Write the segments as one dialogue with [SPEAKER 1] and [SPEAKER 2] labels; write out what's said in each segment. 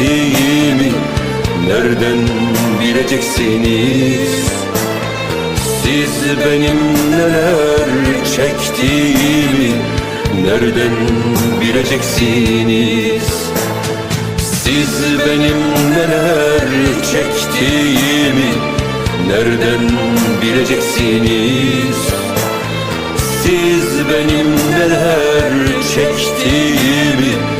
[SPEAKER 1] çektiğimi Nereden bileceksiniz? Siz benim neler çektiğimi Nereden bileceksiniz? Siz benim neler çektiğimi Nereden bileceksiniz? Siz benim neler çektiğimi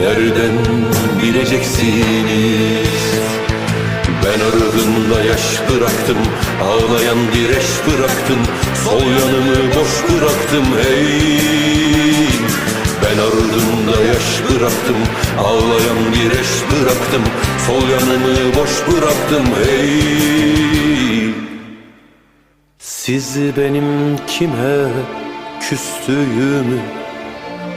[SPEAKER 1] nereden bileceksiniz? Ben ardımda yaş bıraktım, ağlayan direş bıraktım Sol yanımı boş bıraktım hey Ben ardımda yaş bıraktım, ağlayan direş bıraktım Sol yanımı boş bıraktım hey siz benim kime küstüğümü